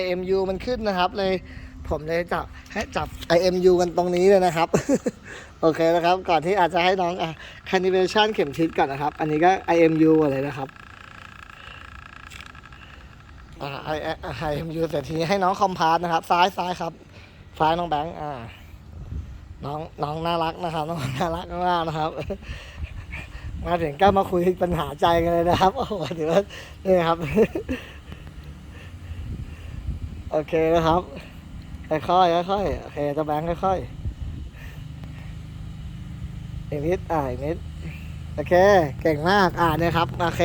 IMU มันขึ้นนะครับเลยผมเลยจับให้จับ IMU กันตรงนี้เลยนะครับ โอเคนะครับ ก่อนที่อาจจะให้น้องอะ Canivation เข็มทิศก่อนนะครับ อันนี้ก็ IMU หมดเลยนะครับอ่า I IMU เสร็จทีนี้ให้น้องคอมพาสนะครับ ซ้ายซ้ายครับ ซ้ายน้องแบงค์อ่า น้องน้องน่ารักนะครับ น้องน่ารักมากนะครับ มาถึงก็มาคุยปัญหาใจกันเลยนะครับโอ้โหถือว่านี่ครับ โอเคนะครับ ค่อยๆค่อยๆโอเคจะแบงค์ค่อยๆอีกนิดอ่าอีกนิดโอเค เก่งมากอ่านี่ยครับโอเค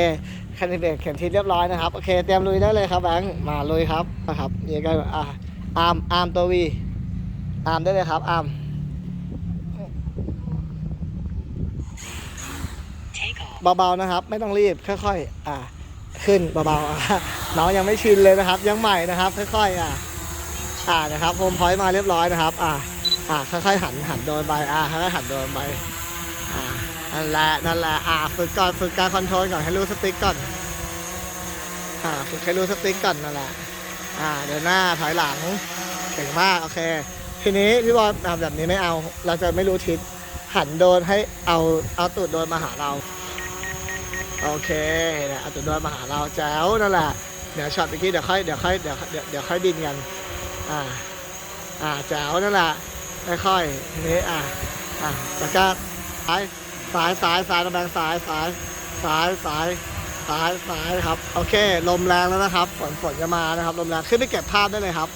คันดิเดตเข็มทิศเรียบร้อยนะครับโอเคเตรียมลุยได้เลยครับแบงค์มาลุยครับนะครับนี่ก็อ่าอาร์มอาร์มตัววีอาร์มได้เลยครับอาร์ม เบาๆนะครับ ไม่ต้องรีบค่อยๆอ่า ขึ้นเบาๆน้องยังไม่ชินเลยนะครับ ยังใหม่นะครับค่อยๆอ่าอ่านะครับโฮมพอยต์มาเรียบร้อยนะครับ อ่าอ่าค่อยๆหันหันโดนไปอ่าค่อยๆหันโดนไปอ่านั่นแหละนั่นแหละอ่าฝึกก่อนฝึกการคอนโทรลก่อนให้รู้สติ๊กก่อนอ่าฝึกให้รู้สติ๊กก่อนนั่นแหละอ่าเดินหน้าถอยหลังเก่งมากโอเคทีนี้พี่บอลทำแบบนี้ไม่เอา เราจะไม่รู้ทิศหันโดนให้เอาเอาตูดโดนมาหาเรา โอเคเนี่ยเอาตูดโดนมาหาเราแจ๋วนั่นแหละ เดี๋ยวช็อตเมื่อกี้เดี๋ยวค่อยเดี๋ยวค่อยเดี๋ยวเดี๋ยวเดี๋ยวค่อยดินกัน อ่า อ่าแจ๋วนั่นแหละ ค่อยๆทีนี้อ่าอ่าแล้วก็ซ้ายซ้ายซ้ายซ้ายระแบงซ้ายซ้ายซ้ายซ้ายซ้ายซ้ายครับ โอเค ลมแรงแล้วนะครับ ฝนฝนจะมานะครับ ลมแรง ขึ้นไปเก็บภาพได้เลยครับ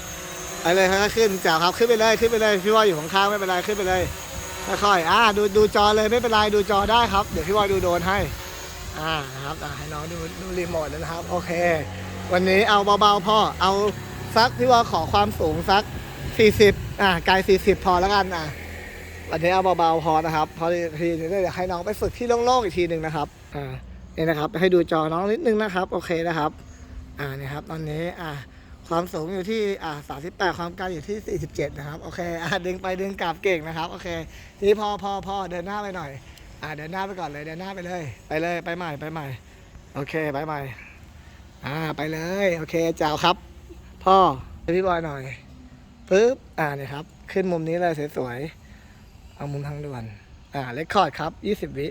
ไปเลยค่อยๆขึ้นแจ๋วครับ ขึ้นไปเลย ขึ้นไปเลย พี่ว่าอยู่ข้างๆไม่เป็นไร ขึ้นไปเลยค่อยๆอ่าดูดูจอเลยไม่เป็นไร ดูจอได้ครับ เดี๋ยวพี่ว่าดูโดนให้ อ่าครับอ่าให้น้องดูดูรีโมทนะครับ โอเค วันนี้เอาเบาๆพ่อเอาสักพี่ว่าขอความสูงสัก 40 อ่าไกล40 พอแล้วกันอ่าวันนี้เอาเบาๆพอนะครับพอทีนี้เดี๋ยวให้น้องไปฝึกที่โล่งๆอีกทีหนึ่งนะครับอ่านี่นะครับ ให้ดูจอน้องนิดนึงนะครับ โอเคนะครับ อ่านี่ครับ ตอนนี้อ่าความสูงอยู่ที่อ่า38ความไกลอยู่ที่47นะครับ โอเค อ่าดึงไปดึงกลับเก่งนะครับ โอเค ทีนี้พอพอพอเดินหน้าไปหน่อย อ่าเดินหน้าไปก่อนเลยเดินหน้าไปเลย ไปเลยไปใหม่ไปใหม่ โอเคไปใหม่ อ่าไปเลย โอเคเจ้าครับ พ่อให้พี่บอยหน่อยปึ๊บอ่าเนี่ยครับ ขึ้นมุมนี้เลยสวยๆเอามุมทางด่วนอ่าเลคคอร์ดครับ20วิ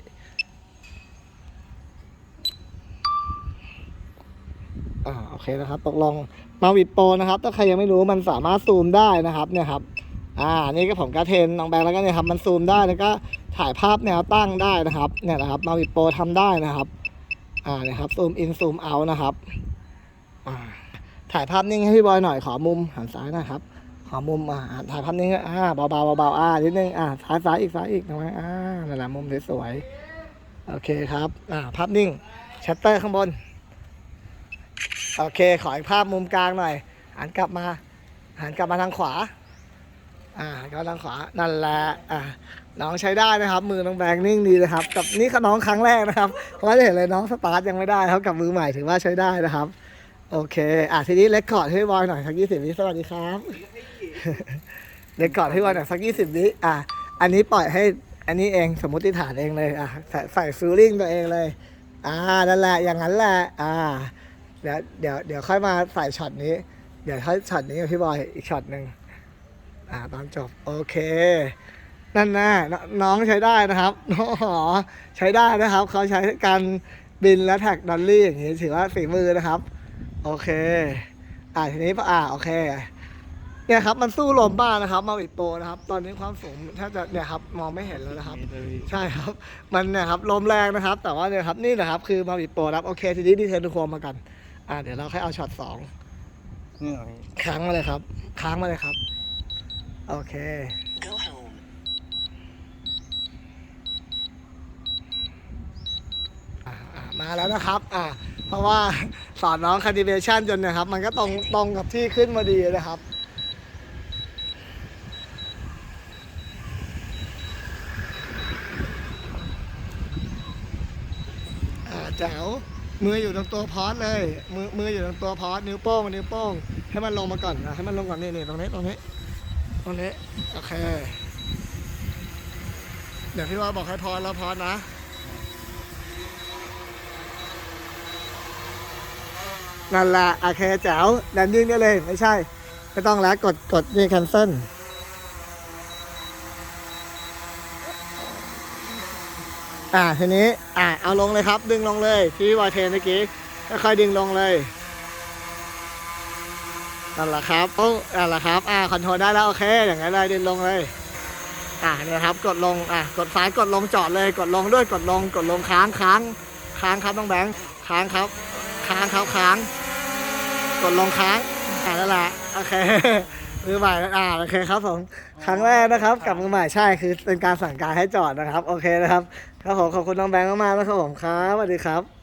อ่าโอเคนะครับตกลงมาวิดโปรนะครับ ถ้าใครยังไม่รู้มันสามารถซูมได้นะครับ เนี่ยครับ อ่า นี่ก็ผมกระเทนน้องแบงค์แล้วก็เนี่ยครับ มันซูมได้แล้วก็ ถ่ายภาพแนวตั้งได้นะครับเนี่ยนะครับมาวิดโปรทำได้นะครับ อ่าเนี่ยครับซูมอินซูมเอานะครับอ่าถ่ายภาพนิ่งให้พี่บอยหน่อยขอมุมหันซ้ายนะครับ ขอมุมอ่าถ่ายภาพนิ่งอ่าเบาๆเบาๆอ่านิดนึงอ่าซ้ายซ้ายอีกซ้ายอีกนะไมอ่านั่นแหละมุมสวยๆโอเคครับอ่าภาพนิ่งชัตเตอร์ข้างบนโอเค ขออีกภาพมุมกลางหน่อยหันกลับมาหันกลับมาทางขวา อ่าหันกลับทางขวานั่นแหละอ่า น้องใช้ได้นะครับ มือน้องแบงค์นิ่งดีนะครับกับนี่คือน้องครั้งแรกนะครับเพราะจะเห็นเลยน้องสตาร์ทยังไม่ได้ครับกับมือใหม่ถือว่าใช้ได้นะครับ โอเคอะทีนี้เลคคอร์ดให้บอยหน่อยสักยี่สิบวิสวัสดีครับเลคคอร์ดให้บอยหน่อยสักยี่สิบวิอะอันนี้ปล่อยให้อันนี้เองสมมติฐานเองเลยอะใส่ใส่ฟิลลิ่งตัวเองเลยอ่านั่นแหละอย่างนั้นแหละอ่าเดี๋ยวเดี๋ยวเดี๋ยวค่อยมาใส่ช็อตนี้ เดี๋ยวค่อยช็อตนี้กับพี่บอยอีกช็อตหนึ่งอ่าตอนจบโอเค นั่นนะนน้องใช้ได้นะครับน้องหอใช้ได้นะครับเขาใช้การบินและแท็กดอลลี่อย่างนี้ถือว่าฝีมือนะครับ โอเค อ่าทีนี้อ่าโอเค เนี่ยครับมันสู้ลมบ้างนะครับมาวิดโปรนะครับ ตอนนี้ความสูงถ้าจะเนี่ยครับมองไม่เห็นแล้วนะครับ ใช่ครับ มันเนี่ยครับลมแรงนะครับ แต่ว่าเนี่ยครับนี่นะครับคือมาวิดโปรนะครับโอเค ทีนี้ดีเทลดูโคมมากัน อ่าเดี๋ยวเราค่อยเอาช็อตสองนี่เหรอค้างมาเลยครับ ค้างมาเลยครับ โอเค Go home. อ่าอ่า มาแล้วนะครับ อ่า เพราะว่าสอนน้องค a ดิเ a ชันจนนะครับ มันก็ตรงตรงกับที่ขึ้นมาดีนะครับอ่าแจ๋วมืออยู่ตรงตัวพอสเลย มือมืออยู่ตรงตัวพอสนิ้วโป้งนิ้วโป้ง ให้มันลงมาก่อนนะให้มันลงก่อนนี่นี่ตรงนี้ตรงนี้ตรงนี้โอเค เดี๋ยวพี่ว่าบอกให้พอสแล้วพอสนะ นั่นแหละโอเคแจ๋วแลนดิ้งได้เลย ไม่ใช่ ไม่ต้องแล้วกดกดนี่ cancel อ่าทีนี้ อ่าเอาลงเลยครับ ดึงลงเลยที่วอยเทนเมื่อกี้ค่อยดึงลงเลยนั่นแหละครับโอ้นั่นแหละครับ อ่าคอนโทรลได้แล้วโอเค อย่างนั้นเลยดึงลงเลย อ่าเนี่ยครับ กดลง อ่ากดซ้ายกดลงจอดเลย กดลงด้วยกดลง กดลงค้างค้าง ค้างครับน้องแบงค์ค้างครับ ค้างครับค้าง กดลงค้างอ่านั่นแหละโอเคมือใหม่อ่าโอเคครับผมครั้งแรกนะครับ กับมือใหม่ใช่คือเป็นการสั่งการให้จอดนะครับ โอเคนะครับครับผมขอบคุณน้องแบงค์มากๆนะครับผมครับสวัสดีครับ